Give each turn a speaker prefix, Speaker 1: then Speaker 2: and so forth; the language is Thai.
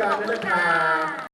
Speaker 1: การด้วยนะครับ